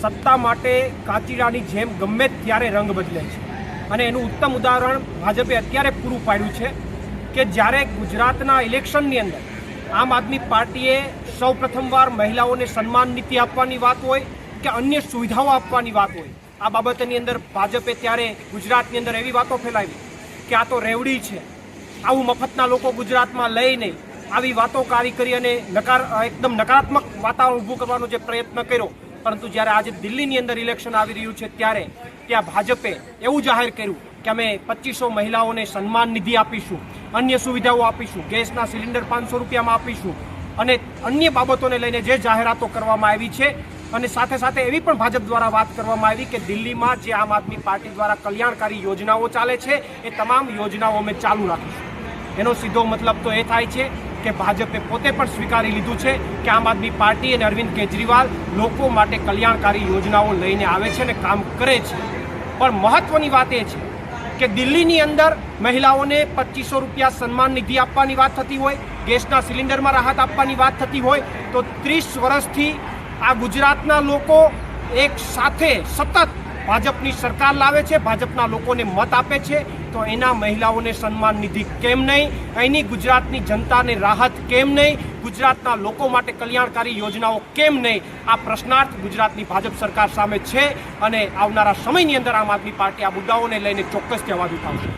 સત્તા માટે કાચીડાની જેમ ગમે ત્યારે રંગ બદલે છે. અને એનું ઉત્તમ ઉદાહરણ ભાજપે અત્યારે પૂરું પાડ્યું છે કે જ્યારે ગુજરાતના ઇલેક્શનની અંદર આમ આદમી પાર્ટીએ સૌ પ્રથમવાર મહિલાઓને સન્માન નીતિ આપવાની વાત હોય કે અન્ય સુવિધાઓ આપવાની વાત હોય, આ બાબતની અંદર ભાજપે ત્યારે ગુજરાતની અંદર એવી વાતો ફેલાવી કે આ તો રેવડી છે. આવું મફતના લોકો ગુજરાતમાં લઈ નહીં. આવી વાતો કારી કરી અને નકાર, એકદમ નકારાત્મક વાતાવરણ ઊભું કરવાનો જે પ્રયત્ન કર્યો પરંતુ જ્યારે આજે દિલ્હીની અંદર ઇલેક્શન આવી રહ્યું છે ત્યારે ત્યાં ભાજપે એવું જાહેર કર્યું કે અમે પચીસો મહિલાઓને સન્માન નિધિ આપીશું, અન્ય સુવિધાઓ આપીશું, ગેસના સિલિન્ડર પાંચસો રૂપિયામાં આપીશું અને અન્ય બાબતોને લઈને જે જાહેરાતો કરવામાં આવી છે અને સાથે સાથે એવી પણ ભાજપ દ્વારા વાત કરવામાં આવી કે દિલ્હીમાં જે આમ આદમી પાર્ટી દ્વારા કલ્યાણકારી યોજનાઓ ચાલે છે, એ તમામ યોજનાઓ અમે ચાલુ રાખીશું. એનો સીધો મતલબ તો એ થાય છે કે ભાજપે પોતે પણ સ્વીકારી લીધું છે કે આમ આદમી પાર્ટી અને અરવિંદ કેજરીવાલ લોકો માટે કલ્યાણકારી યોજનાઓ લઈને આવે છે અને કામ કરે છે. પણ મહત્વની વાત એ છે કે દિલ્હીની અંદર મહિલાઓને પચીસો રૂપિયા સન્માન નિધિ આપવાની વાત થતી હોય, ગેસના સિલિન્ડરમાં રાહત આપવાની વાત થતી હોય, તો ત્રીસ વર્ષથી આ ગુજરાતના લોકો એક સાથે સતત ભાજપની સરકાર લાવે છે, ભાજપના લોકોને મત આપે છે, તો એના મહિલાઓને સન્માન નિધિ કેમ નહીં? અહીંની ગુજરાતની જનતાને રાહત કેમ નહીં? ગુજરાતના લોકો માટે કલ્યાણકારી યોજનાઓ કેમ નહીં? આ પ્રશ્નાર્થ ગુજરાતની ભાજપ સરકાર સામે છે અને આવનારા સમયની અંદર આમ આદમી પાર્ટી આ મુદ્દાઓને લઈને ચોક્કસથી અવાજ ઉઠાવશે.